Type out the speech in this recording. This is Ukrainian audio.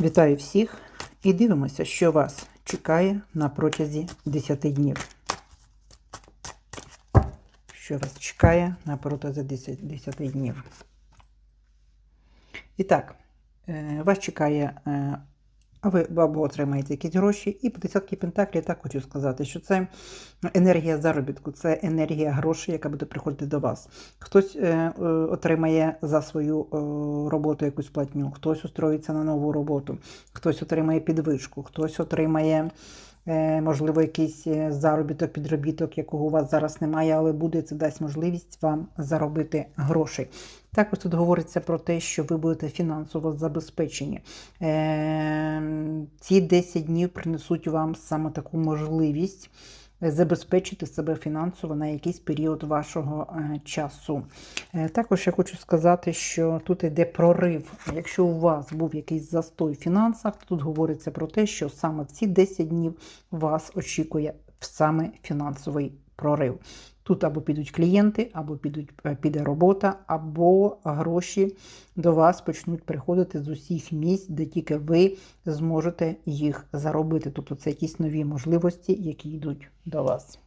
Вітаю всіх і дивимося, що вас чекає на протязі 10 днів. Що вас чекає на протязі 10, 10 днів. І так, е, вас чекає, е, а ви або отримаєте якісь гроші, і по десятки пентаклів так хочу сказати, що це енергія заробітку, це енергія грошей, яка буде приходити до вас. Хтось е, е, отримає за свою е, роботу якусь платню, хтось устроїться на нову роботу, хтось отримає підвишку, хтось отримає. Можливо, якийсь заробіток, підробіток, якого у вас зараз немає, але буде це дасть можливість вам заробити грошей. Також тут говориться про те, що ви будете фінансово забезпечені. Ці 10 днів принесуть вам саме таку можливість забезпечити себе фінансово на якийсь період вашого е, часу. Е, Також я хочу сказати, що тут йде прорив. Якщо у вас був якийсь застой в фінансах, то тут говориться про те, що саме в ці 10 днів вас очікує саме фінансовий прорив. Тут або підуть клієнти, або підуть, е, піде робота, або гроші до вас почнуть приходити з усіх місць, де тільки ви зможете їх заробити. Тобто це якісь нові можливості, які йдуть до вас.